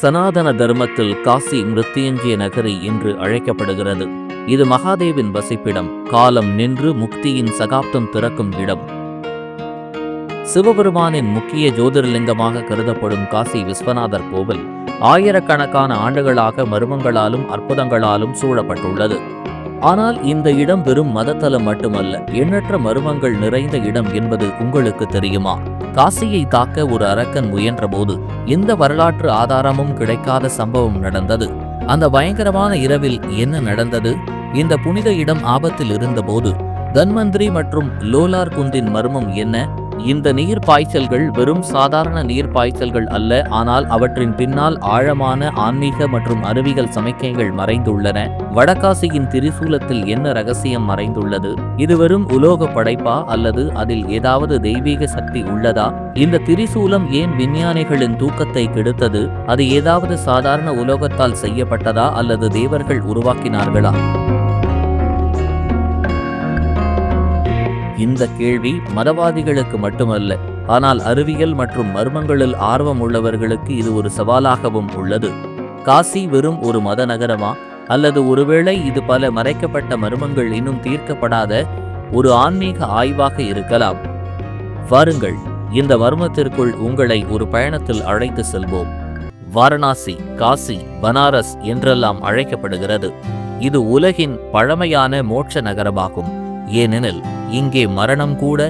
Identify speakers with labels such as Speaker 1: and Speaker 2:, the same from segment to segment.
Speaker 1: சனாதன தர்மத்தில் காசி மிருத்தியஞ்சிய நகரி என்று அழைக்கப்படுகிறது. இது மகாதேவின் வசிப்பிடம் காலம் நின்று முக்தியின் சகாப்தம் திறக்கும் இடம். சிவபெருமானின் முக்கிய ஜோதிர்லிங்கமாக கருதப்படும் காசி விஸ்வநாதர் கோவில் ஆயிரக்கணக்கான ஆண்டுகளாக மர்மங்களாலும் அற்புதங்களாலும் சூழப்பட்டுள்ளது. ஆனால் இந்த இடம் வெறும் மதத்தலம் மட்டுமல்ல எண்ணற்ற மர்மங்கள் நிறைந்த இடம் என்பது உங்களுக்கு தெரியுமா? காசியை தாக்க ஒரு அரக்கன் முயன்றபோது எந்த வரலாற்று ஆதாரமும் கிடைக்காத சம்பவம் நடந்தது. அந்த பயங்கரமான இரவில் என்ன நடந்தது? இந்த புனித இடம் ஆபத்தில் இருந்தபோது தன்வந்திரி மற்றும் லோலார் குந்தின் மர்மம் என்ன? இந்த நீர் பாய்ச்சல்கள் வெறும் சாதாரண நீர் பாய்ச்சல்கள் அல்ல ஆனால் அவற்றின் பின்னால் ஆழமான ஆன்மீக மற்றும் அறிவியல் சமிக்கைகள் மறைந்துள்ளன. வடகாசியின் திரிசூலத்தில் என்ன ரகசியம் மறைந்துள்ளது? இது வெறும் உலோக படைப்பா அல்லது அதில் ஏதாவது தெய்வீக சக்தி உள்ளதா? இந்த திரிசூலம் ஏன் விஞ்ஞானிகளின் தூக்கத்தை கெடுத்தது? அது ஏதாவது சாதாரண உலோகத்தால் செய்யப்பட்டதா அல்லது தேவர்கள் உருவாக்கினார்களா? இந்த கேள்வி மதவாதிகளுக்கு மட்டுமல்ல ஆனால் அறிவியல் மற்றும் மர்மங்களில் ஆர்வம் உள்ளவர்களுக்கு இது ஒரு சவாலாகவும் உள்ளது. காசி வெறும் ஒரு மத நகரமா? அல்லது ஒருவேளை இது பல மறைக்கப்பட்ட மர்மங்கள் இன்னும் தீர்க்கப்படாத ஒரு ஆன்மீக ஆய்வாக இருக்கலாம்? வாருங்கள் இந்த மர்மத்திற்குள் உங்களை ஒரு பயணத்தில் அழைத்து செல்வோம். வாரணாசி காசி பனாரஸ் என்றெல்லாம் அழைக்கப்படுகிறது. இது உலகின் பழமையான மோட்ச நகரமாகும். ஏனெனில் இங்கே மரணம் கூட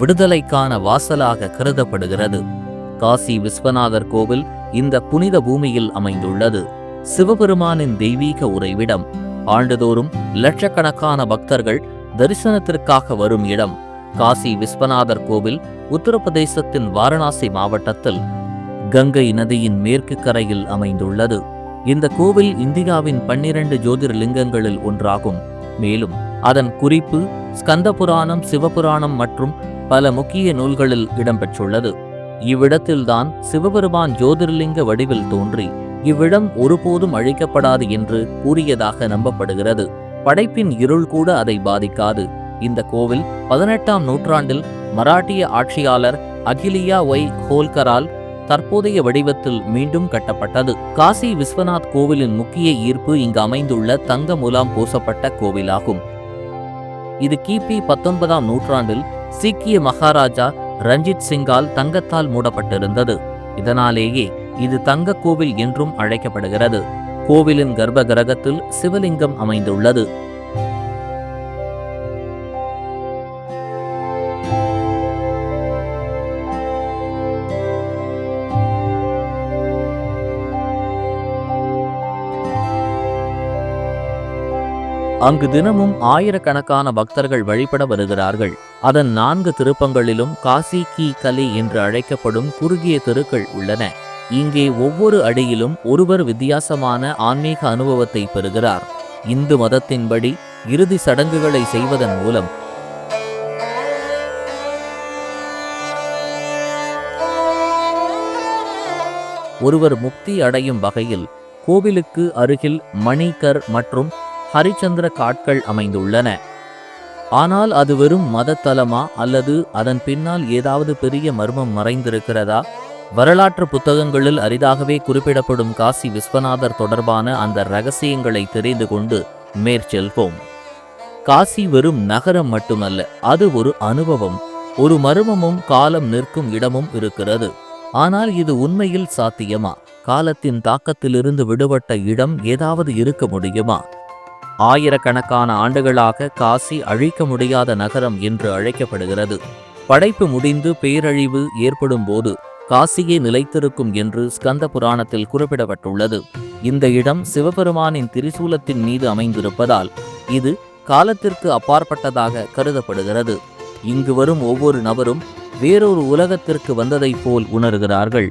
Speaker 1: விடுதலைக்கான வாசலாக கருதப்படுகிறது. காசி விஸ்வநாதர் கோவில் இந்த புனித பூமியில் அமைந்துள்ளது. சிவபெருமானின் தெய்வீக உறைவிடம். ஆண்டுதோறும் லட்சக்கணக்கான பக்தர்கள் தரிசனத்திற்காக வரும் இடம். காசி விஸ்வநாதர் கோவில் உத்தரப்பிரதேசத்தின் வாரணாசி மாவட்டத்தில் கங்கை நதியின் மேற்கு கரையில் அமைந்துள்ளது. இந்த கோவில் இந்தியாவின் பன்னிரண்டு ஜோதிர்லிங்கங்களில் ஒன்றாகும். மேலும் அதன் குறிப்பு ஸ்கந்த புராணம் சிவபுராணம் மற்றும் பல முக்கிய நூல்களில் இடம்பெற்றுள்ளது. இவ்விடத்தில்தான் சிவபெருமான் ஜோதிர்லிங்க வடிவில் தோன்றி இவ்விடம் ஒருபோதும் அழிக்கப்படாது என்று கூறியதாக நம்பப்படுகிறது. படைப்பின் இருள் கூட அதை பாதிக்காது. இந்த கோவில் பதினெட்டாம் நூற்றாண்டில் மராட்டிய ஆட்சியாளர் அகிலியா ஒய் ஹோல்கரால் தற்போதைய வடிவத்தில் மீண்டும் கட்டப்பட்டது. காசி விஸ்வநாத் கோவிலின் முக்கிய ஈர்ப்பு இங்கு அமைந்துள்ள தங்க முலாம் பூசப்பட்ட கோவிலாகும். இது கிபி பத்தொன்பதாம் நூற்றாண்டில் சீக்கிய மகாராஜா ரஞ்சித் சிங்கால் தங்கத்தால் மூடப்பட்டிருந்தது. இதனாலேயே இது தங்க கோவில் என்றும் அழைக்கப்படுகிறது. கோவிலின் கர்ப்ப கிரகத்தில் சிவலிங்கம் அமைந்துள்ளது. அங்கு தினமும் ஆயிரக்கணக்கான பக்தர்கள் வழிபட வருகிறார்கள். அதன் நான்கு திருப்பங்களிலும் காசி கி கலி என்று அழைக்கப்படும் குறுகிய தெருக்கள் உள்ளன. இங்கே ஒவ்வொரு அடியிலும் ஒருவர் வித்தியாசமான ஆன்மீக அனுபவத்தை பெறுகிறார். இந்து மதத்தின்படி இறுதி சடங்குகளை செய்வதன் மூலம். ஒருவர் முக்தி அடையும் வகையில் கோவிலுக்கு அருகில் மணிகர் மற்றும் ஹரிச்சந்திர காட்கள் அமைந்துள்ளன. ஆனால் அது வெறும் மதத்தலமா அல்லது அதன் பின்னால் ஏதாவது பெரிய மர்மம் மறைந்திருக்கிறதா? வரலாற்று புத்தகங்களில் அரிதாகவே குறிப்பிடப்படும் காசி விஸ்வநாதர் தொடர்பான அந்த ரகசியங்களை தெரிந்து கொண்டு மேற்செல்வோம் காசி வெறும் நகரம் மட்டுமல்ல அது ஒரு அனுபவம். ஒரு மர்மமும் காலம் நிற்கும் இடமும் இருக்கிறது. ஆனால் இது உண்மையில் சாத்தியமா? காலத்தின் தாக்கத்திலிருந்து விடுபட்ட இடம் ஏதாவது இருக்க முடியுமா? ஆயிரக்கணக்கான ஆண்டுகளாக காசி அழிக்க முடியாத நகரம் என்று அழைக்கப்படுகிறது. படைப்பு முடிந்து பேரழிவு ஏற்படும் போது காசியே நிலைத்திருக்கும் என்று ஸ்கந்த புராணத்தில் குறிப்பிடப்பட்டுள்ளது. இந்த இடம் சிவபெருமானின் திரிசூலத்தின் மீது அமைந்திருப்பதால் இது காலத்திற்கு அப்பாற்பட்டதாக கருதப்படுகிறது. இங்கு வரும் ஒவ்வொரு நபரும் வேறொரு உலகத்திற்கு வந்ததைப் போல் உணர்கிறார்கள்.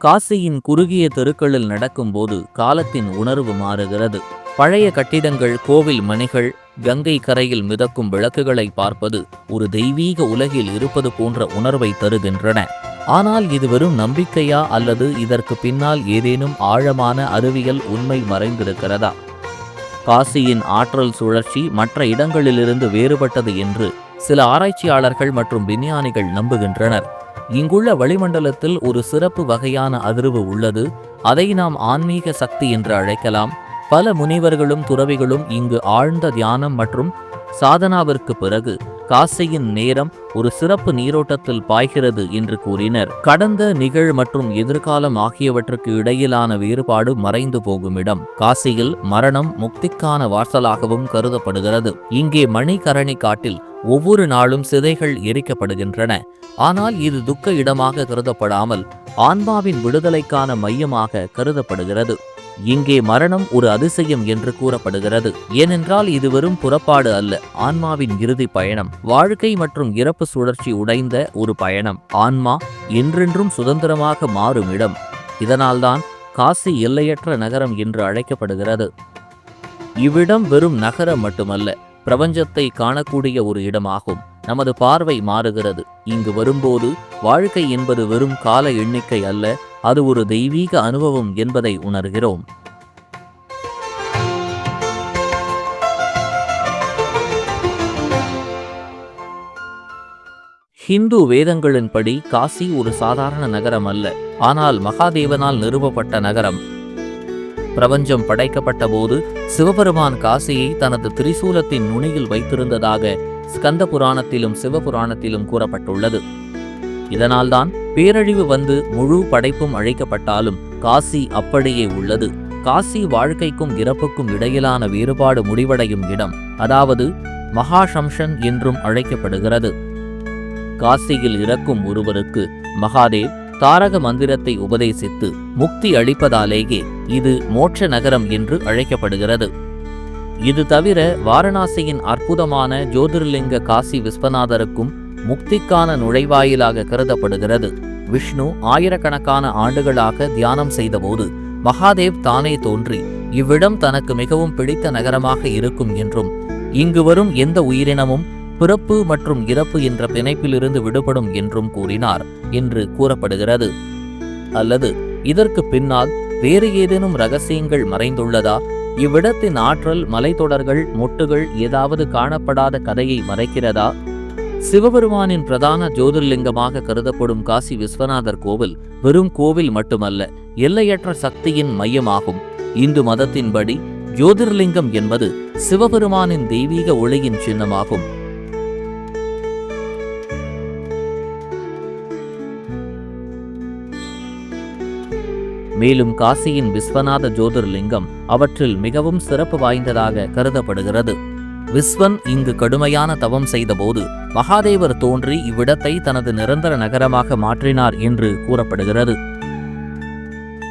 Speaker 1: காசியின் குறுகிய தெருக்களில் நடக்கும்போது காலத்தின் உணர்வு மாறுகிறது. பழைய கட்டிடங்கள் கோவில் மணிகள் கங்கை கரையில் மிதக்கும் விளக்குகளை பார்ப்பது ஒரு தெய்வீக உலகில் இருப்பது போன்ற உணர்வை தருகின்றன. ஆனால் இது வெறும் நம்பிக்கையா அல்லது இதற்கு பின்னால் ஏதேனும் ஆழமான அறிவியல் உண்மை மறைந்திருக்கிறதா? காசியின் ஆற்றல் சுழற்சி மற்ற இடங்களிலிருந்து வேறுபட்டது என்று சில ஆராய்ச்சியாளர்கள் மற்றும் விஞ்ஞானிகள் நம்புகின்றனர். இங்குள்ள வளிமண்டலத்தில் ஒரு சிறப்பு வகையான அதிர்வு உள்ளது. அதை நாம் ஆன்மீக சக்தி என்று அழைக்கலாம். பல முனிவர்களும் துறவிகளும் இங்கு ஆழ்ந்த தியானம் மற்றும் சாதனாவிற்கு பிறகு காசியின் நேரம் ஒரு சிறப்பு நீரோட்டத்தில் பாய்கிறது என்று கூறினர். கடந்த நிகழ் மற்றும் எதிர்காலம் ஆகியவற்றுக்கு இடையிலான வேறுபாடு மறைந்து போகும் இடம். காசியில் மரணம் முக்திக்கான வாசலாகவும் கருதப்படுகிறது. இங்கே மணிகரணி காட்டில் ஒவ்வொரு நாளும் சிதைகள் எரிக்கப்படுகின்றன. ஆனால் இது துக்க இடமாக கருதப்படாமல் ஆன்மாவின் விடுதலைக்கான மையமாக கருதப்படுகிறது. இங்கே மரணம் ஒரு அதிசயம் என்று கூறப்படுகிறது. ஏனென்றால் இது வெறும் புறப்பாடு அல்ல ஆன்மாவின் இறுதி பயணம். வாழ்க்கை மற்றும் இறப்பு சுழற்சி உடைந்த ஒரு பயணம். ஆன்மா என்றென்றும் சுதந்திரமாக மாறும் இடம். இதனால்தான் காசி எல்லையற்ற நகரம் என்று அழைக்கப்படுகிறது. இவ்விடம் வெறும் நகரம் மட்டுமல்ல பிரபஞ்சத்தை காணக்கூடிய ஒரு இடமாகும். நமது பார்வை மாறுகிறது. இங்கு வரும்போது வாழ்க்கை என்பது வெறும் கால எண்ணிக்கை அல்ல அது ஒரு தெய்வீக அனுபவம் என்பதை உணர்கிறோம். ஹிந்து வேதங்களின்படி காசி ஒரு சாதாரண நகரம் அல்ல ஆனால் மகாதேவனால் நிறுவப்பட்ட நகரம். பிரபஞ்சம் படைக்கப்பட்ட போது சிவபெருமான் காசியை தனது திரிசூலத்தின் நுனியில் வைத்திருந்ததாக ஸ்கந்த புராணத்திலும் சிவபுராணத்திலும் கூறப்பட்டுள்ளது. இதனால்தான் பேரழிவு வந்து முழு படைப்பும் அழைக்கப்பட்டாலும் காசி அப்படியே உள்ளது. காசி வாழ்க்கைக்கும் இறப்புக்கும் இடையிலான வேறுபாடு முடிவடையும் இடம். அதாவது மகாசம்ஷன் என்றும் அழைக்கப்படுகிறது. காசியில் இறக்கும் ஒருவருக்கு மகாதேவ் தாரக மந்திரத்தை உபதேசித்து முக்தி அளிப்பதாலேயே இது மோட்ச நகரம் என்று அழைக்கப்படுகிறது. இது தவிர வாரணாசியின் அற்புதமான ஜோதிர்லிங்க காசி விஸ்வநாதருக்கும் முக்திக்கான நுழைவாயிலாக கருதப்படுகிறது. விஷ்ணு ஆயிரக்கணக்கான ஆண்டுகளாக தியானம் செய்தபோது மகாதேவ் தானே தோன்றி இவ்விடம் தனக்கு மிகவும் பிடித்த நகரமாக இருக்கும் என்றும் இங்கு வரும் எந்த உயிரினமும் பிறப்பு மற்றும் இறப்பு என்ற பிணைப்பிலிருந்து விடுபடும் என்றும் கூறினார் என்று கூறப்படுகிறது. அல்லது இதற்கு பின்னால் வேறு ஏதேனும் ரகசியங்கள் மறைந்துள்ளதா? இவ்விடத்தின் ஆற்றல் மலைத்தொடர்கள் மொட்டுகள் ஏதாவது காணப்படாத கதையை மறைக்கிறதா? சிவபெருமானின் பிரதான ஜோதிர்லிங்கமாக கருதப்படும் காசி விஸ்வநாதர் கோவில் வெறும் கோவில் மட்டுமல்ல எல்லையற்ற சக்தியின் மையமாகும். இந்து மதத்தின்படி ஜோதிர்லிங்கம் என்பது சிவபெருமானின் தெய்வீக ஒளியின் சின்னமாகும். மேலும் காசியின் விஸ்வநாத ஜோதிர்லிங்கம் அவற்றில் மிகவும் சிறப்பு வாய்ந்ததாக கருதப்படுகிறது. விஸ்வன் இங்கு கடுமையான தவம் செய்தபோது மகாதேவர் தோன்றி இவ்விடத்தை தனது நிரந்தர நகரமாக மாற்றினார் என்று கூறப்படுகிறது.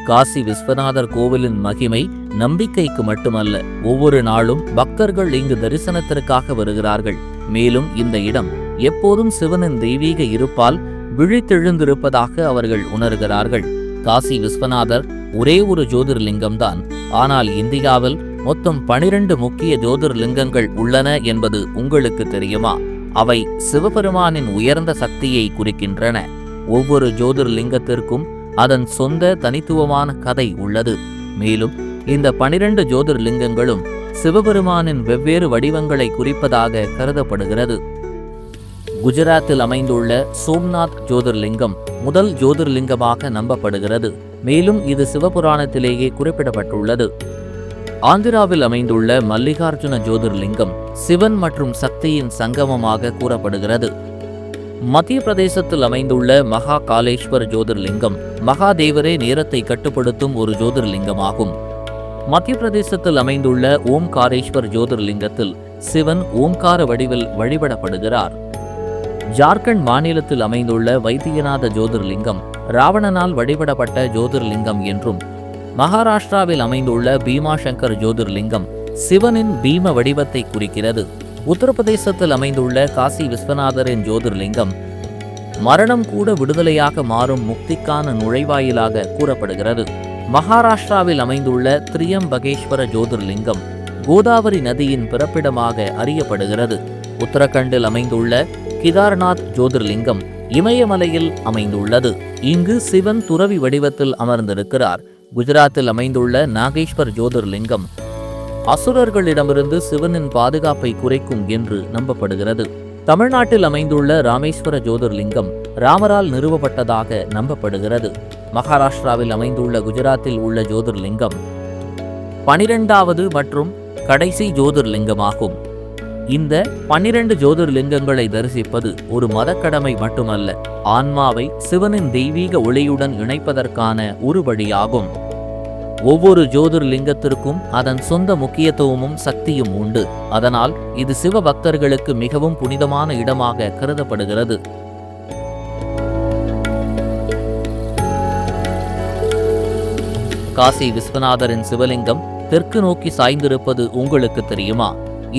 Speaker 1: காசி விஸ்வநாதர் கோவிலின் மகிமை நம்பிக்கைக்கு மட்டுமல்ல ஒவ்வொரு நாளும் பக்தர்கள் இங்கு தரிசனத்திற்காக வருகிறார்கள். மேலும் இந்த இடம் எப்போதும் சிவனின் தெய்வீக இருப்பால் விழித்தெழுந்திருப்பதாக அவர்கள் உணர்கிறார்கள். காசி விஸ்வநாதர் ஒரே ஒரு ஜோதிர்லிங்கம்தான் ஆனால் இந்தியாவில் மொத்தம் பனிரெண்டு முக்கிய ஜோதிர்லிங்கங்கள் உள்ளன என்பது உங்களுக்கு தெரியுமா? அவை சிவபெருமானின் உயர்ந்த சக்தியை குறிக்கின்றன. ஒவ்வொரு ஜோதிர்லிங்கத்திற்கும் அதன் சொந்த தனித்துவமான கதை உள்ளது. மேலும் இந்த பனிரெண்டு ஜோதிர்லிங்கங்களும் சிவபெருமானின் வெவ்வேறு வடிவங்களை குறிப்பதாக கருதப்படுகிறது. குஜராத்தில் அமைந்துள்ள சோம்நாத் ஜோதிர்லிங்கம் முதல் ஜோதிர்லிங்கமாக நம்பப்படுகிறது. மேலும் இது சிவபுராணத்திலேயே குறிப்பிடப்பட்டுள்ளது. ஆந்திராவில் அமைந்துள்ள மல்லிகார்ஜுன ஜோதிர்லிங்கம் சிவன் மற்றும் சக்தியின் சங்கமமாக கூறப்படுகிறது. மத்திய பிரதேசத்தில் அமைந்துள்ள மகா காலேஸ்வர் ஜோதிர்லிங்கம் மகாதேவரே நேரத்தை கட்டுப்படுத்தும் ஒரு ஜோதிர்லிங்கமாகும். மத்திய பிரதேசத்தில் அமைந்துள்ள ஓம்காரேஸ்வர் ஜோதிர்லிங்கத்தில் சிவன் ஓம்கார வடிவில் வழிபடப்படுகிறார். ஜார்க்கண்ட் மாநிலத்தில் அமைந்துள்ள வைத்தியநாத ஜோதிர்லிங்கம் ராவணனால் வழிபடப்பட்ட ஜோதிர்லிங்கம் என்றும் மகாராஷ்டிராவில் அமைந்துள்ள பீமாசங்கர் ஜோதிர்லிங்கம் சிவனின் பீம வடிவத்தை குறிக்கிறது. உத்தரப்பிரதேசத்தில் அமைந்துள்ள காசி விஸ்வநாதரின் ஜோதிர்லிங்கம் மரணம் கூட விடுதலையாக மாறும் முக்திக்கான நுழைவாயிலாக கூறப்படுகிறது. மகாராஷ்டிராவில் அமைந்துள்ள திரியம்பகேஸ்வர ஜோதிர்லிங்கம் கோதாவரி நதியின் பிறப்பிடமாக அறியப்படுகிறது. உத்தரகண்டில் அமைந்துள்ள கிதார்நாத் ஜோதிர்லிங்கம் இமயமலையில் அமைந்துள்ளது. இங்கு சிவன் துறவி வடிவத்தில் அமர்ந்திருக்கிறார். குஜராத்தில் அமைந்துள்ள நாகேஸ்வர் ஜோதிர்லிங்கம் அசுரர்களிடமிருந்து சிவனின் பாதுகாப்பை குறைக்கும் என்று நம்பப்படுகிறது. தமிழ்நாட்டில் அமைந்துள்ள ராமேஸ்வர ஜோதிர்லிங்கம் ராமரால் நிறுவப்பட்டதாக நம்பப்படுகிறது. மகாராஷ்டிராவில் அமைந்துள்ள குஜராத்தில் உள்ள ஜோதிர்லிங்கம் பனிரெண்டாவது மற்றும் கடைசி ஜோதிர்லிங்கமாகும். இந்த பன்னிரண்டு ஜோதிர்லிங்கங்களை தரிசிப்பது ஒரு மதக்கடமை மட்டுமல்ல ஆன்மாவை சிவனின் தெய்வீக ஒளியுடன் இணைப்பதற்கான ஒரு வழியாகும். ஒவ்வொரு ஜோதிர் லிங்கத்திற்கும் அதன் சொந்த முக்கியத்துவமும் சக்தியும் உண்டு. அதனால் இது சிவ பக்தர்களுக்கு மிகவும் புனிதமான இடமாக கருதப்படுகிறது. காசி விஸ்வநாதரின் சிவலிங்கம் தெற்கு நோக்கி சாய்ந்திருப்பது உங்களுக்கு தெரியுமா?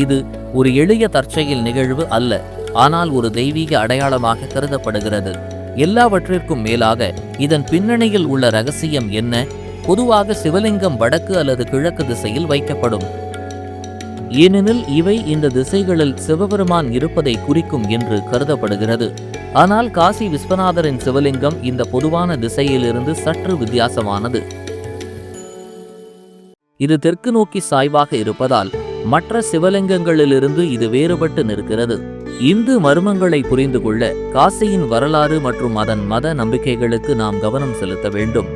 Speaker 1: இது ஒரு எளிய தற்செயல் நிகழ்வு அல்ல ஆனால் ஒரு தெய்வீக அடையாளமாக கருதப்படுகிறது. எல்லாவற்றிற்கும் மேலாக இதன் பின்னணியில் உள்ள ரகசியம் என்ன? பொதுவாக சிவலிங்கம் வடக்கு அல்லது கிழக்கு திசையில் வைக்கப்படும். ஏனெனில் இவை இந்த திசைகளில் சிவபெருமான் இருப்பதை குறிக்கும் என்று கருதப்படுகிறது. ஆனால் காசி விஸ்வநாதரின் சிவலிங்கம் இந்த பொதுவான திசையிலிருந்து சற்று வித்தியாசமானது. இது தெற்கு நோக்கி சாய்வாக இருப்பதால் மற்ற சிவலிங்கங்களிலிருந்து இது வேறுபட்டு நிற்கிறது. இந்து மர்மங்களை புரிந்து கொள்ள காசியின் வரலாறு மற்றும் அதன் மத நம்பிக்கைகளுக்கு நாம் கவனம் செலுத்த வேண்டும்.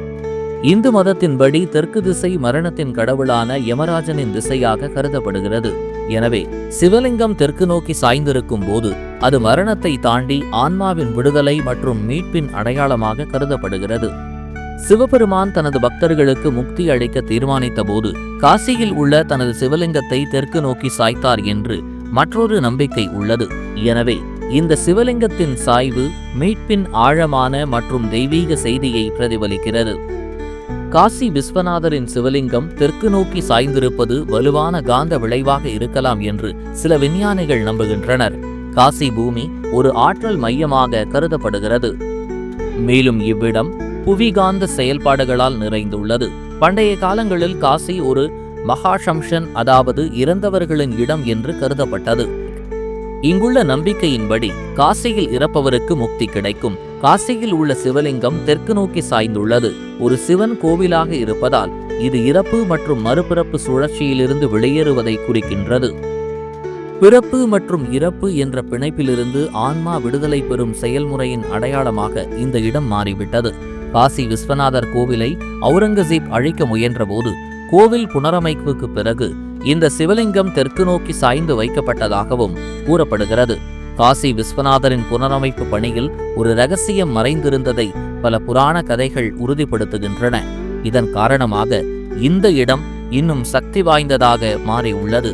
Speaker 1: இந்து மதத்தின்படி தெற்கு திசை மரணத்தின் கடவுளான யமராஜனின் திசையாக கருதப்படுகிறது. எனவே சிவலிங்கம் தெற்கு நோக்கி சாய்ந்திருக்கும் போது அது மரணத்தை தாண்டி ஆன்மாவின் விடுதலை மற்றும் மீட்பின் அடையாளமாக கருதப்படுகிறது. சிவபெருமான் தனது பக்தர்களுக்கு முக்தி அளிக்க தீர்மானித்த போது காசியில் உள்ள தனது சிவலிங்கத்தை தெற்கு நோக்கி சாய்த்தார் என்று மற்றொரு நம்பிக்கை உள்ளது. எனவே இந்த சிவலிங்கத்தின் சாய்வு மீட்பின் ஆழமான மற்றும் தெய்வீக செய்தியை பிரதிபலிக்கிறது. காசி விஸ்வநாதரின் சிவலிங்கம் தெற்கு நோக்கி சாய்ந்திருப்பது வலுவான காந்த விளைவாக இருக்கலாம் என்று சில விஞ்ஞானிகள் நம்புகின்றனர். காசி பூமி ஒரு ஆற்றல் மையமாக கருதப்படுகிறது. மேலும் இவ்விடம் புவிகாந்த செயல்பாடுகளால் நிறைந்துள்ளது. பண்டைய காலங்களில் காசி ஒரு மகாஷம்ஷன் அதாவது இறந்தவர்களின் இடம் என்று கருதப்பட்டது. இங்குள்ள நம்பிக்கையின்படி காசியில் இறப்பவருக்கு முக்தி கிடைக்கும். காசியில் உள்ள சிவலிங்கம் தெற்கு நோக்கி சாய்ந்துள்ளது. ஒரு சிவன் கோவிலாக இருப்பதால் இது இறப்பு மற்றும் மறுபிறப்பு சுழற்சியிலிருந்து வெளியேறுவதை குறிக்கின்றது. பிறப்பு மற்றும் இறப்பு என்ற பிணைப்பிலிருந்து ஆன்மா விடுதலை பெறும் செயல்முறையின் அடையாளமாக இந்த இடம் மாறிவிட்டது. காசி விஸ்வநாதர் கோவிலை அவுரங்கசீப் அழிக்க முயன்றபோது கோவில் புனரமைப்புக்கு பிறகு இந்த சிவலிங்கம் தெற்கு நோக்கி சாய்ந்து வைக்கப்பட்டதாகவும் கூறப்படுகிறது. காசி விஸ்வநாதரின் புனரமைப்பு பணியில் ஒரு ரகசியம் மறைந்திருந்ததை பல புராண கதைகள் உறுதிப்படுத்துகின்றன. இதன் காரணமாக இந்த இடம் இன்னும் சக்தி வாய்ந்ததாக மாறியுள்ளது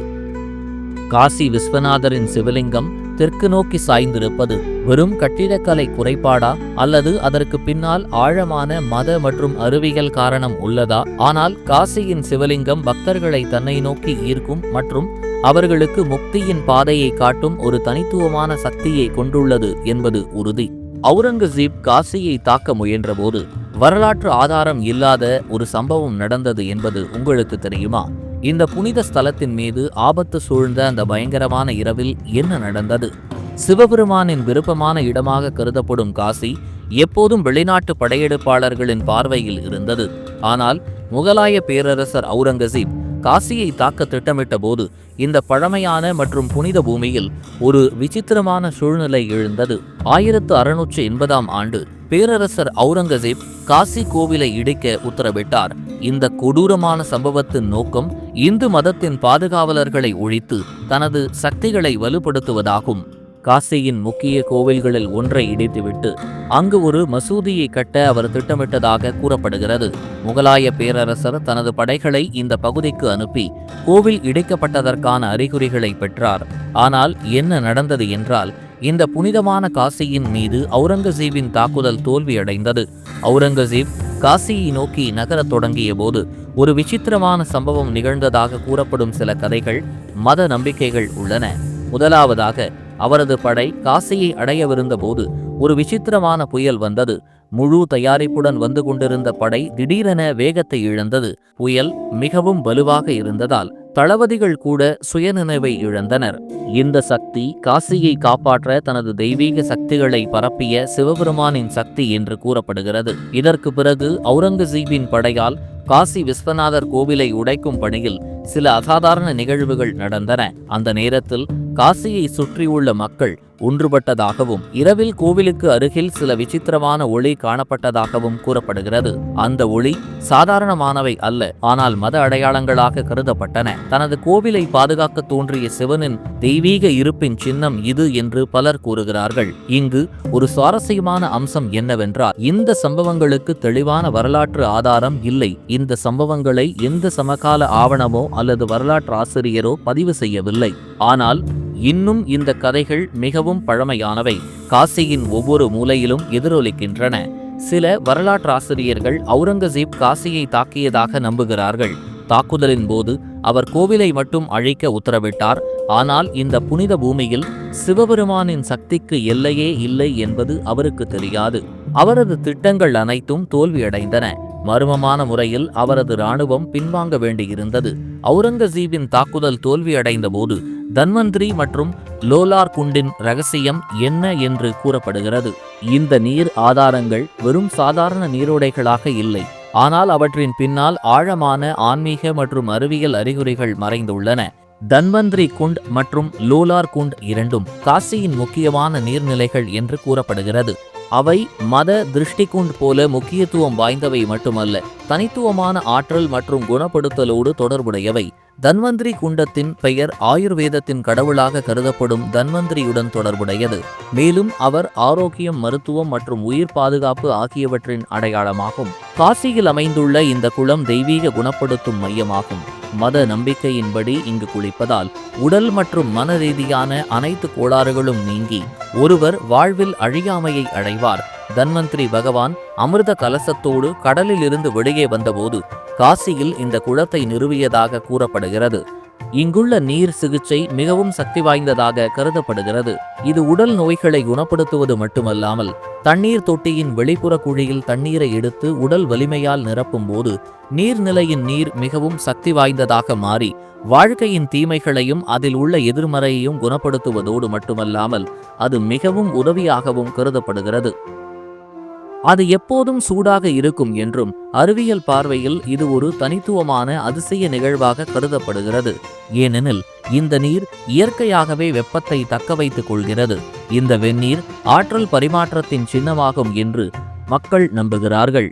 Speaker 1: காசி விஸ்வநாதரின் சிவலிங்கம் தெற்கு நோக்கி சாய்ந்திருப்பது வெறும் கட்டிடக்கலை குறைபாடா அல்லது அதற்கு பின்னால் ஆழமான மத மற்றும் அறிவியல் காரணம் உள்ளதா? ஆனால் காசியின் சிவலிங்கம் பக்தர்களை தன்னை நோக்கி ஈர்க்கும் மற்றும் அவர்களுக்கு முக்தியின் பாதையை காட்டும் ஒரு தனித்துவமான சக்தியை கொண்டுள்ளது என்பது உறுதி. அவுரங்கசீப் காசியை தாக்க முயன்றபோது வரலாற்று ஆதாரம் இல்லாத ஒரு சம்பவம் நடந்தது என்பது உங்களுக்கு தெரியுமா? இந்த புனித ஸ்தலத்தின் மீது ஆபத்து சூழ்ந்த அந்த பயங்கரமான இரவில் என்ன நடந்தது? சிவபெருமானின் விருப்பமான இடமாக கருதப்படும் காசி எப்போதும் வெளிநாட்டு படையெடுப்பாளர்களின் பார்வையில் இருந்தது. ஆனால் முகலாய பேரரசர் அவுரங்கசீப் காசியை தாக்க திட்டமிட்ட போது இந்த பழமையான மற்றும் புனித பூமியில் ஒரு விசித்திரமான சூழ்நிலை எழுந்தது. ஆயிரத்து அறுநூற்று எண்பதாம் ஆண்டு பேரரசர் அவுரங்கசீப் காசி கோவிலை இடிக்க உத்தரவிட்டார். இந்த கொடூரமான சம்பவத்தின் நோக்கம் இந்து மதத்தின் பாதுகாவலர்களை ஒழித்து தனது சக்திகளை வலுப்படுத்துவதாகும். காசியின் முக்கிய கோவில்களில் ஒன்றை இடித்துவிட்டு அங்கு ஒரு மசூதியை கட்ட அவர் திட்டமிட்டதாக கூறப்படுகிறது. முகலாய பேரரசர் தனது படைகளை இந்த பகுதிக்கு அனுப்பி கோவில் இடிக்கப்பட்டதற்கான அறிகுறிகளை பெற்றார். ஆனால் என்ன நடந்தது என்றால் இந்த புனிதமான காசியின் மீது அவுரங்கசீபின் தாக்குதல் தோல்வியடைந்தது. அவுரங்கசீப் காசியை நோக்கி நகரத் தொடங்கிய போது ஒரு விசித்திரமான சம்பவம் நிகழ்ந்ததாக கூறப்படும் சில கதைகள் மத நம்பிக்கைகள் உள்ளன. முதலாவதாக அவரது படை காசியை அடையவிருந்த போது ஒரு விசித்திரமான புயல் வந்தது. முழு தயாரிப்புடன் வந்து கொண்டிருந்த படை திடீரென வேகத்தை இழந்தது. புயல் மிகவும் வலுவாக இருந்ததால் தளபதிகள் கூட சுயநினைவை இழந்தனர். இந்த சக்தி காசியை காப்பாற்ற தனது தெய்வீக சக்திகளை பரப்பிய சிவபெருமானின் சக்தி என்று கூறப்படுகிறது. இதற்கு பிறகு அவுரங்கசீபின் படையால் காசி விஸ்வநாதர் கோவிலை உடைக்கும் பணியில் சில அசாதாரண நிகழ்வுகள் நடந்தன. அந்த நேரத்தில் காசியை சுற்றியுள்ள மக்கள் ஒன்றுபட்டதாகவும் இரவில் கோவிலுக்கு அருகில் சில விசித்திரமான ஒளி காணப்பட்டதாகவும் கூறப்படுகிறது. அந்த ஒளி சாதாரணமானவை அல்ல ஆனால் மத அடையாளங்களாக கருதப்பட்டன. தனது கோவிலை பாதுகாக்க தோன்றிய சிவனின் தெய்வீக இருப்பின் சின்னம் இது என்று பலர் கூறுகிறார்கள். இங்கு ஒரு சுவாரஸ்யமான அம்சம் என்னவென்றால் இந்த சம்பவங்களுக்கு தெளிவான வரலாற்று ஆதாரம் இல்லை. இந்த சம்பவங்களை எந்த சமகால ஆவணமோ அல்லது வரலாற்று ஆசிரியரோ பதிவு செய்யவில்லை. ஆனால் இன்னும் இந்த கதைகள் மிகவும் பழமையானவை. காசியின் ஒவ்வொரு மூலையிலும் எதிரொலிக்கின்றன. சில வரலாற்றாசிரியர்கள் அவுரங்கசீப் காசியை தாக்கியதாக நம்புகிறார்கள். தாக்குதலின் போது அவர் கோவிலை மட்டும் அழிக்க உத்தரவிட்டார். ஆனால் இந்த புனித பூமியில் சிவபெருமானின் சக்திக்கு எல்லையே இல்லை என்பது அவருக்கு தெரியாது. அவரது திட்டங்கள் அனைத்தும் தோல்வியடைந்தன. மர்மமான முறையில் அவரது இராணுவம் பின்வாங்க வேண்டியிருந்தது. அவுரங்கசீபின் தாக்குதல் தோல்வியடைந்த போது தன்வந்திரி மற்றும் லோலார் குண்டின் ரகசியம் என்ன என்று கூறப்படுகிறது. இந்த நீர் ஆதாரங்கள் வெறும் சாதாரண நீரோடைகளாக இல்லை. ஆனால் அவற்றின் பின்னால் ஆழமான ஆன்மீக மற்றும் அறிவியல் அறிகுறிகள் மறைந்துள்ளன. தன்வந்திரி குண்ட் மற்றும் லோலார் குண்ட் இரண்டும் காசியின் முக்கியமான நீர்நிலைகள் என்று கூறப்படுகிறது. அவை மத திருஷ்டிகுண்ட் போல முக்கியத்துவம் வாய்ந்தவை மட்டுமல்ல தனித்துவமான ஆற்றல் மற்றும் குணப்படுத்தலோடு தொடர்புடையவை. தன்வந்திரி குண்டத்தின் பெயர் ஆயுர்வேதத்தின் கடவுளாக கருதப்படும் தன்வந்திரியுடன் தொடர்புடையது. மேலும் அவர் ஆரோக்கியம் மருத்துவம் மற்றும் உயிர் பாதுகாப்பு ஆகியவற்றின் அடையாளமாகும். காசியில் அமைந்துள்ள இந்த குளம் தெய்வீக குணப்படுத்தும் மையமாகும். மத நம்பிக்கையின்படி இங்கு குளிப்பதால் உடல் மற்றும் மன ரீதியான அனைத்து கோளாறுகளும் நீங்கி ஒருவர் வாழ்வில் அழியாமையை அடைவார். தன்வந்திரி பகவான் அமிர்த கலசத்தோடு கடலில் இருந்து வெளியே வந்தபோது காசியில் இந்த குளத்தை நிறுவியதாக கூறப்படுகிறது. இங்குள்ள நீர் சிகிச்சை மிகவும் சக்தி வாய்ந்ததாக கருதப்படுகிறது. இது உடல் நோய்களை குணப்படுத்துவது மட்டுமல்லாமல் தண்ணீர் தொட்டியின் வெளிப்புற குழியில் தண்ணீரை எடுத்து உடல் வலிமையால் நிரப்பும் போது நீர்நிலையின் நீர் மிகவும் சக்தி வாய்ந்ததாக மாறி வாழ்க்கையின் தீமைகளையும் அதில் உள்ள எதிர்மறையையும் குணப்படுத்துவதோடு மட்டுமல்லாமல் அது மிகவும் உதவியாகவும் கருதப்படுகிறது. அது எப்போதும் சூடாக இருக்கும் என்றும் அறிவியல் பார்வையில் இது ஒரு தனித்துவமான அதிசய நிகழ்வாக கருதப்படுகிறது. ஏனெனில் இந்த நீர் இயற்கையாகவே வெப்பத்தை தக்க வைத்துக் கொள்கிறது. இந்த வெந்நீர் ஆற்றல் பரிமாற்றத்தின் சின்னமாகும் என்று மக்கள் நம்புகிறார்கள்.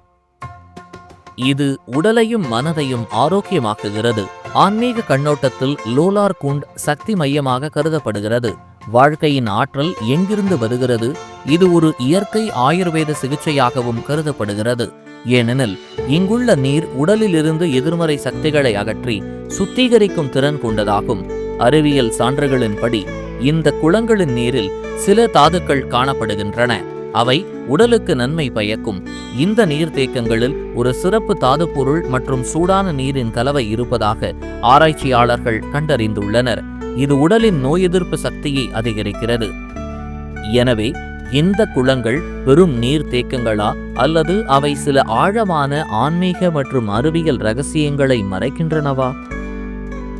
Speaker 1: இது உடலையும் மனதையும் ஆரோக்கியமாக்குகிறது. ஆன்மீக கண்ணோட்டத்தில் லோலார் குண்ட் சக்தி மையமாக கருதப்படுகிறது. வாழ்க்கையின் ஆற்றல் எங்கிருந்து வருகிறது? இது ஒரு இயற்கை ஆயுர்வேத சிகிச்சையாகவும் கருதப்படுகிறது. ஏனெனில் இங்குள்ள நீர் உடலிலிருந்து எதிர்மறை சக்திகளை அகற்றி சுத்திகரிக்கும் திறன் கொண்டதாகும். அறிவியல் சான்றுகளின்படி இந்த குளங்களின் நீரில் சில தாதுக்கள் காணப்படுகின்றன. அவை உடலுக்கு நன்மை பயக்கும். இந்த நீர்த்தேக்கங்களில் ஒரு சிறப்பு தாதுப்பொருள் மற்றும் சூடான நீரின் கலவை இருப்பதாக ஆராய்ச்சியாளர்கள் கண்டறிந்துள்ளனர். இது உடலின் நோய் எதிர்ப்பு சக்தியை அதிகரிக்கிறது. எனவே இந்த குளங்கள் வெறும் நீர் தேக்கங்களா அல்லது அவை சில ஆழமான ஆன்மீக மற்றும் அறிவியல் ரகசியங்களை மறைக்கின்றனவா?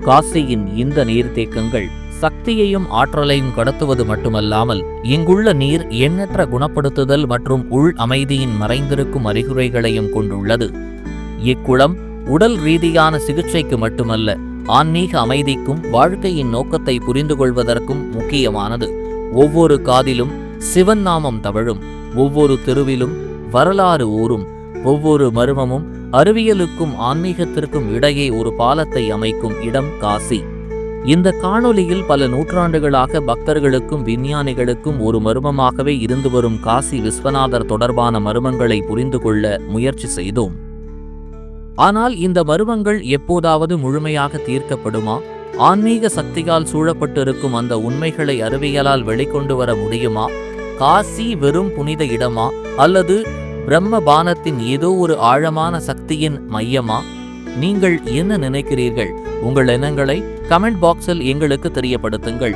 Speaker 1: காசியின் இந்த நீர்த்தேக்கங்கள் சக்தியையும் ஆற்றலையும் கடத்துவது மட்டுமல்லாமல் இங்குள்ள நீர் எண்ணற்ற குணப்படுத்துதல் மற்றும் உள் அமைதியின் மறைந்திருக்கும் அறிகுறிகளையும் கொண்டுள்ளது. இக்குளம் உடல் ரீதியான சிகிச்சைக்கு மட்டுமல்ல ஆன்மீக அமைதிக்கும் வாழ்க்கையின் நோக்கத்தை புரிந்து கொள்வதற்கும் முக்கியமானது. ஒவ்வொரு காதிலும் சிவன் நாமம் தவழும். ஒவ்வொரு தெருவிலும் வரலாறு ஊறும். ஒவ்வொரு மர்மமும் அறிவியலுக்கும் ஆன்மீகத்திற்கும் இடையே ஒரு பாலத்தை அமைக்கும் இடம் காசி. இந்த காணொலியில் பல நூற்றாண்டுகளாக பக்தர்களுக்கும் விஞ்ஞானிகளுக்கும் ஒரு மர்மமாகவே இருந்து வரும் காசி விஸ்வநாதர் தொடர்பான மர்மங்களை புரிந்து கொள்ள முயற்சி செய்தோம். ஆனால் இந்த மர்மங்கள் எப்போதாவது முழுமையாக தீர்க்கப்படுமா? ஆன்மீக சக்தியால் சூழப்பட்டிருக்கும் அந்த உண்மைகளை அறிவியலால் வெளிக்கொண்டு வர முடியுமா? காசி வெறும் புனித இடமா? அல்லது பிரம்ம பானத்தின் ஏதோ ஒரு ஆழமான சக்தியின் மையமா? நீங்கள் என்ன நினைக்கிறீர்கள்? உங்கள் எண்ணங்களை கமெண்ட் பாக்ஸில் எங்களுக்கு தெரியப்படுத்துங்கள்.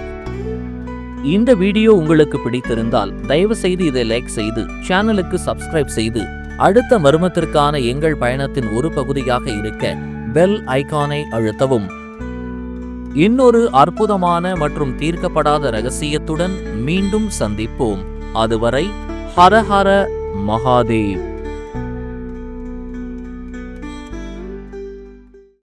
Speaker 1: இந்த வீடியோ உங்களுக்கு பிடித்திருந்தால் தயவு செய்து இதை லைக் செய்து சேனலுக்கு சப்ஸ்கிரைப் செய்து அடுத்த மர்மத்திற்கான எங்கள் பயணத்தின் ஒரு பகுதியாக இருக்க பெல் ஐகானை அழுத்தவும். இன்னொரு அற்புதமான மற்றும் தீர்க்கப்படாத ரகசியத்துடன் மீண்டும் சந்திப்போம். அதுவரை ஹர ஹர மகாதேவ்.